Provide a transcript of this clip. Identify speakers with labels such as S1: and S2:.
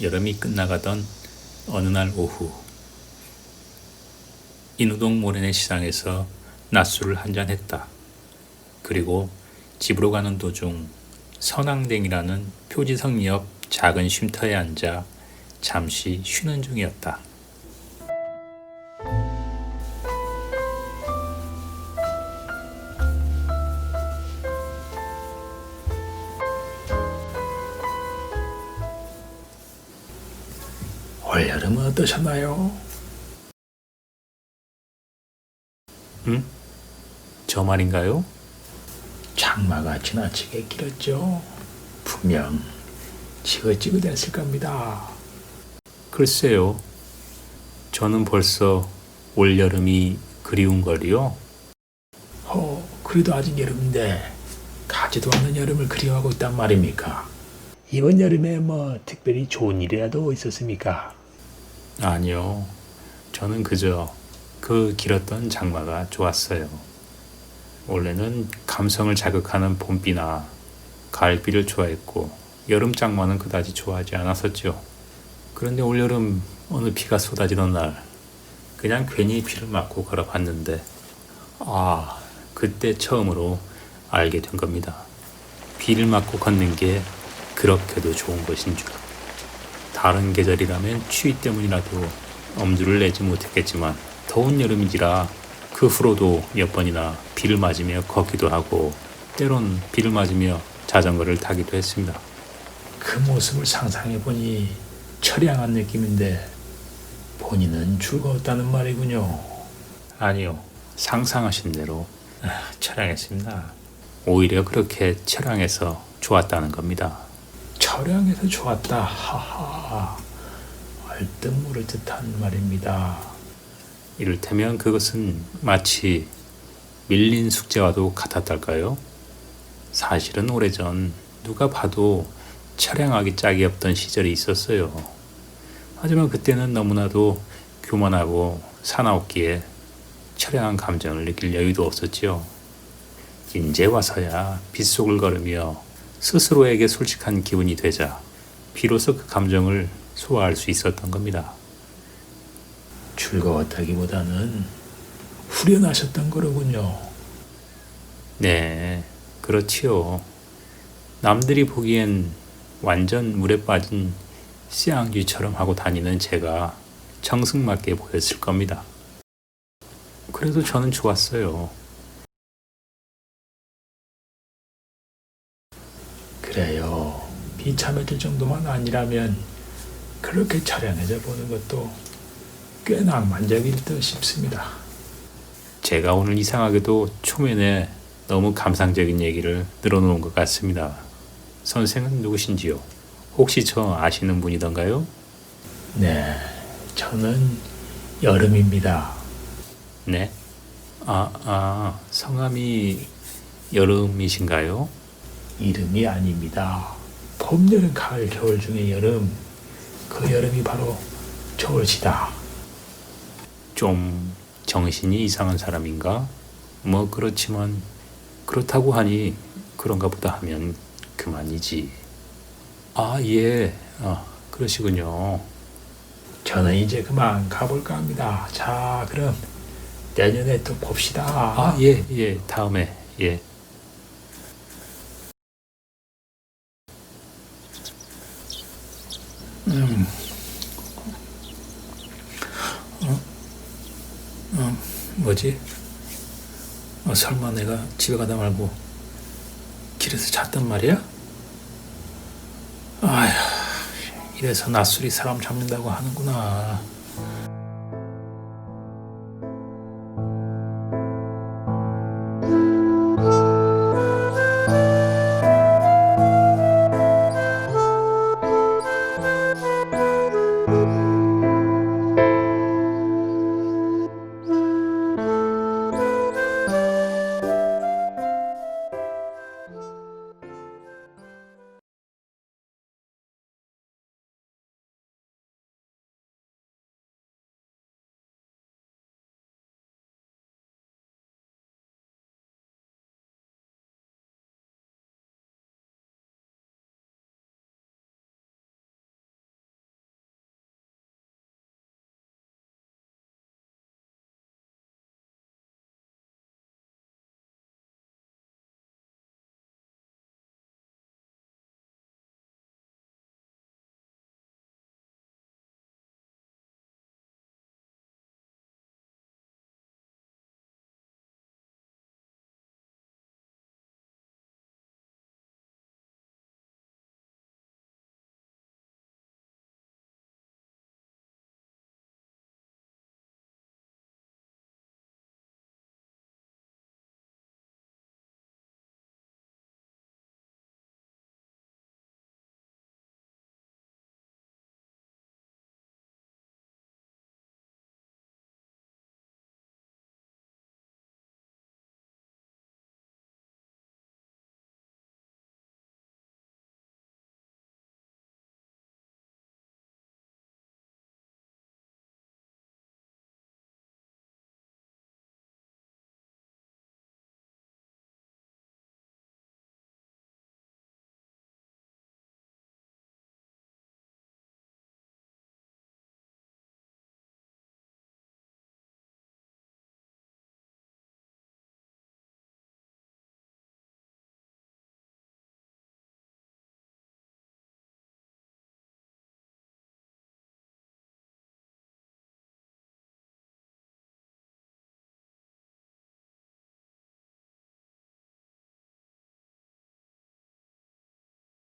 S1: 여름이 끝나가던 어느 날 오후 인우동 모래내 시장에서 낮술을 한잔 했다. 그리고 집으로 가는 도중 선앙댕이라는 표지성 옆 작은 쉼터에 앉아 잠시 쉬는 중이었다. 올여름은 어떠셨나요? 응? 저 말인가요? 장마가 지나치게 길었죠. 분명 지긋지긋했을 겁니다. 글쎄요. 저는 벌써 올여름이 그리운 걸요. 어, 그래도 아직 여름인데 가지도 않은 여름을 그리워하고 있단 말입니까? 이번 여름에 뭐 특별히 좋은 일이라도 있었습니까? 아니요. 저는 그저 그 길었던 장마가 좋았어요. 원래는 감성을 자극하는 봄비나 가을비를 좋아했고 여름 장마는 그다지 좋아하지 않았었죠. 그런데 올여름 어느 비가 쏟아지던 날 그냥 괜히 비를 맞고 걸어봤는데 아 그때 처음으로 알게 된 겁니다. 비를 맞고 걷는 게 그렇게도 좋은 것인 줄. 다른 계절이라면 추위 때문이라도 엄두를 내지 못했겠지만 더운 여름이지라 그 후로도 몇 번이나 비를 맞으며 걷기도 하고 때론 비를 맞으며 자전거를 타기도 했습니다. 그 모습을 상상해 보니 처량한 느낌인데 본인은 즐거웠다는 말이군요. 아니요. 상상하신 대로 아, 처량했습니다. 오히려 그렇게 처량해서 좋았다는 겁니다. 처량해서 좋았다. 하하. 얼뜻 모를 듯한 말입니다. 이를테면 그것은 마치 밀린 숙제와도 같았달까요? 사실은 오래전 누가 봐도 처량하기 짝이 없던 시절이 있었어요. 하지만 그때는 너무나도 교만하고 사나웠기에 처량한 감정을 느낄 여유도 없었지요. 이제 와서야 빗속을 걸으며 스스로에게 솔직한 기분이 되자 비로소 그 감정을 소화할 수 있었던 겁니다. 즐거웠다기보다는 후련하셨던 거로군요. 네, 그렇지요. 남들이 보기엔 완전 물에 빠진 씨앙쥐처럼 하고 다니는 제가 정승맞게 보였을 겁니다. 그래도 저는 좋았어요. 그래요. 비참해 질 정도만 아니라면 그렇게 차량해져 보는 것도 꽤 낭만적일 듯 싶습니다. 제가 오늘 이상하게도 초면에 너무 감상적인 얘기를 늘어놓은 것 같습니다. 선생은 누구신지요? 혹시 저 아시는 분이던가요? 네, 저는 여름입니다. 네? 아, 아, 성함이 여름이신가요? 이름이 아닙니다. 봄, 여름, 가을, 겨울 중에 여름. 그 여름이 바로 좋으시다. 좀 정신이 이상한 사람인가? 뭐 그렇지만 그렇다고 하니 그런가 보다 하면 그만이지. 아, 예. 아, 그러시군요. 저는 이제 그만 가볼까 합니다. 자, 그럼 내년에 또 봅시다. 아, 예, 예. 다음에, 예. 음. 어? 어, 뭐지? 어, 설마 내가 집에 가다 말고 길에서 잤단 말이야? 아휴, 이래서 낮술이 사람 잡는다고 하는구나.